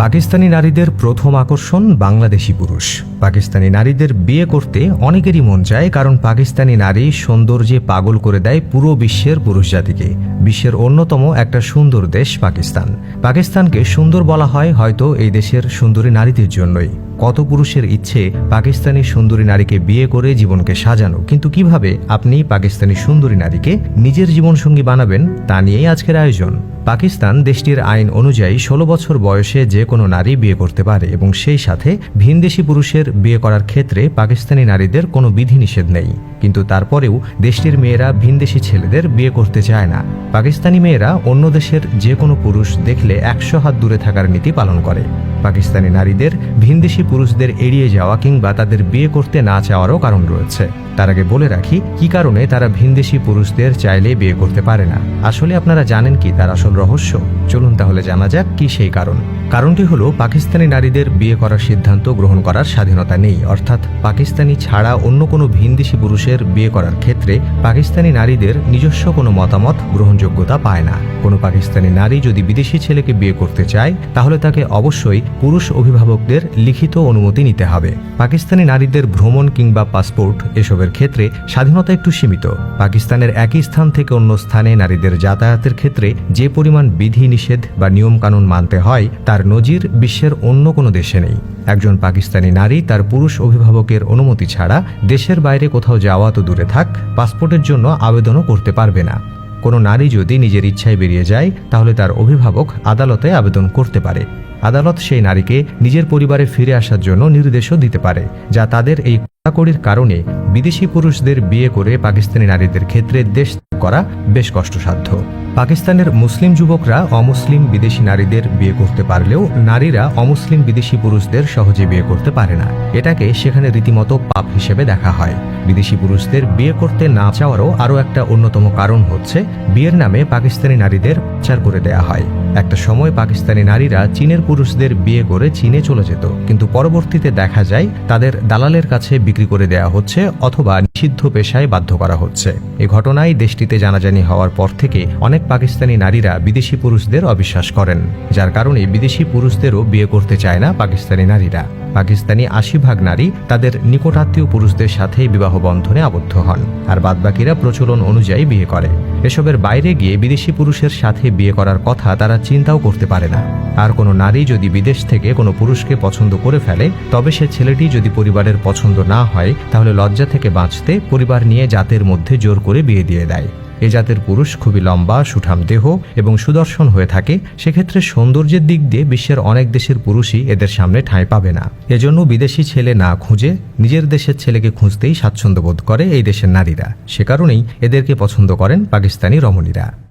পাকিস্তানি নারীদের প্রথম আকর্ষণ বাংলাদেশি পুরুষ। পাকিস্তানি নারীদের বিয়ে করতে অনেকেরই মন চায়, কারণ পাকিস্তানি নারী সৌন্দর্যে পাগল করে দেয় পুরো বিশ্বের পুরুষ জাতিকে। বিশ্বের অন্যতম একটা সুন্দর দেশ পাকিস্তান। পাকিস্তানকে সুন্দর বলা হয় হয়তো এই দেশের সুন্দরী নারীদের জন্যই। কত পুরুষের ইচ্ছে পাকিস্তানি সুন্দরী নারীকে বিয়ে করে জীবনকে সাজানো? কিন্তু কীভাবে আপনি পাকিস্তানি সুন্দরী নারীকে নিজের জীবনসঙ্গী বানাবেন তা নিয়েই আজকের আয়োজন। পাকিস্তান দেশটির আইন অনুযায়ী ষোলো বছর বয়সে যে কোনো নারী বিয়ে করতে পারে এবং সেই সাথে ভিনদেশি পুরুষের বিয়ে করার ক্ষেত্রে পাকিস্তানি নারীদের কোনো বিধিনিষেধ নেই। কিন্তু তারপরেও দেশটির মেয়েরা ভিনদেশি ছেলেদের বিয়ে করতে চায় না। পাকিস্তানি মেয়েরা অন্য দেশের যে কোনো পুরুষ দেখলে একশো হাত দূরে থাকার নীতি পালন করে। পাকিস্তানি নারীদের ভিনদেশি পুরুষদের এড়িয়ে যাওয়া কিংবা তাদের বিয়ে করতে না চাওয়ারও কারণ রয়েছে। তার আগে বলে রাখি, কি কারণে তারা ভিনদেশি পুরুষদের চাইলে বিয়ে করতে পারে না? আসলে আপনারা জানেন কি তার আসল রহস্য? চলুন তাহলে জানা যাক কি সেই কারণ। কারণটি হলো, পাকিস্তানি নারীদের বিয়ে করার সিদ্ধান্ত গ্রহণ করার স্বাধীনতা নেই। অর্থাৎ পাকিস্তানি ছাড়া অন্য কোনো ভিনদেশি পুরুষের বিয়ে করার ক্ষেত্রে পাকিস্তানি নারীদের নিজস্ব কোনো মতামত গ্রহণযোগ্যতা পায় না। কোনো পাকিস্তানি নারী যদি বিদেশি ছেলেকে বিয়ে করতে চায়, তাহলে তাকে অবশ্যই পুরুষ অভিভাবকদের লিখিত অনুমতি নিতে হবে। পাকিস্তানি নারীদের ভ্রমণ কিংবা পাসপোর্ট এসবের ক্ষেত্রে স্বাধীনতা একটু সীমিত। পাকিস্তানের একই স্থান থেকে অন্য স্থানে নারীদের যাতায়াতের ক্ষেত্রে যে পরিমাণ বিধি নিষেধ বা নিয়মকানুন মানতে হয়, তার নজির বিশ্বের অন্য কোনো দেশে নেই। একজন পাকিস্তানি নারী তার পুরুষ অভিভাবকের অনুমতি ছাড়া দেশের বাইরে কোথাও যাওয়া তো দূরে থাক, পাসপোর্টের জন্য আবেদনও করতে পারবে না। কোনো নারী যদি নিজের ইচ্ছায় বেরিয়ে যায়, তাহলে তার অভিভাবক আদালতে আবেদন করতে পারে। আদালত সেই নারীকে নিজের পরিবারে ফিরে আসার জন্য নির্দেশও দিতে পারে, যা তাদের এই কড়াকড়ির কারণে বিদেশি পুরুষদের বিয়ে করে পাকিস্তানি নারীদের ক্ষেত্রে দেশ করা বেশ কষ্টসাধ্য। পাকিস্তানের মুসলিম যুবকরা অমুসলিম বিদেশি নারীদের বিয়ে করতে পারলেও নারীরা অমুসলিম বিদেশি পুরুষদের সহজে বিয়ে করতে পারে না। এটাকে সেখানে রীতিমতো পাপ হিসেবে দেখা হয়। বিদেশি পুরুষদের বিয়ে করতে না চাওয়ারও আরও একটা অন্যতম কারণ হচ্ছে বিয়ের নামে পাকিস্তানি নারীদের পাচার করে দেয়া হয়। একটা সময় পাকিস্তানি নারীরা চীনের পুরুষদের বিয়ে করে চীনে চলে যেত, কিন্তু পরবর্তীতে দেখা যায় তাদের দালালের কাছে বিক্রি করে দেয়া হচ্ছে অথবা নিষিদ্ধ পেশায় বাধ্য করা হচ্ছে। এ ঘটনায় দেশটিতে জানাজানি হওয়ার পর থেকে অনেক পাকিস্তানি নারীরা বিদেশি পুরুষদের অবিশ্বাস করেন, যার কারণে বিদেশি পুরুষদেরও বিয়ে করতে চায় না পাকিস্তানি নারীরা। পাকিস্তানি আশি ভাগ নারী তাদের নিকটাত্মীয় পুরুষদের সাথে বিবাহ বন্ধনে আবদ্ধ হন। আর বাদবাকিরা প্রচলন অনুযায়ী বিয়ে করে। এসবের বাইরে গিয়ে বিদেশি পুরুষের সাথে বিয়ে করার কথা তারা চিন্তাও করতে পারে না। আর কোনো নারী যদি বিদেশ থেকে কোনো পুরুষকে পছন্দ করে ফেলে, তবে সে ছেলেটি যদি পরিবারের পছন্দ না হয়, তাহলে লজ্জা থেকে বাঁচতে পরিবার নিয়ে জাতের মধ্যে জোর করে বিয়ে দিয়ে দেয়। এ জাতের পুরুষ খুবই লম্বা, সুঠাম দেহ এবং সুদর্শন হয়ে থাকে। সেক্ষেত্রে সৌন্দর্যের দিক দিয়ে বিশ্বের অনেক দেশের পুরুষই এদের সামনে ঠাঁই পাবে না। এজন্য বিদেশি ছেলে না খুঁজে নিজের দেশের ছেলেকে খুঁজতেই স্বাচ্ছন্দ্য বোধ করে এই দেশের নারীরা। সে কারণেই এদেরকে পছন্দ করেন পাকিস্তানি রমণীরা।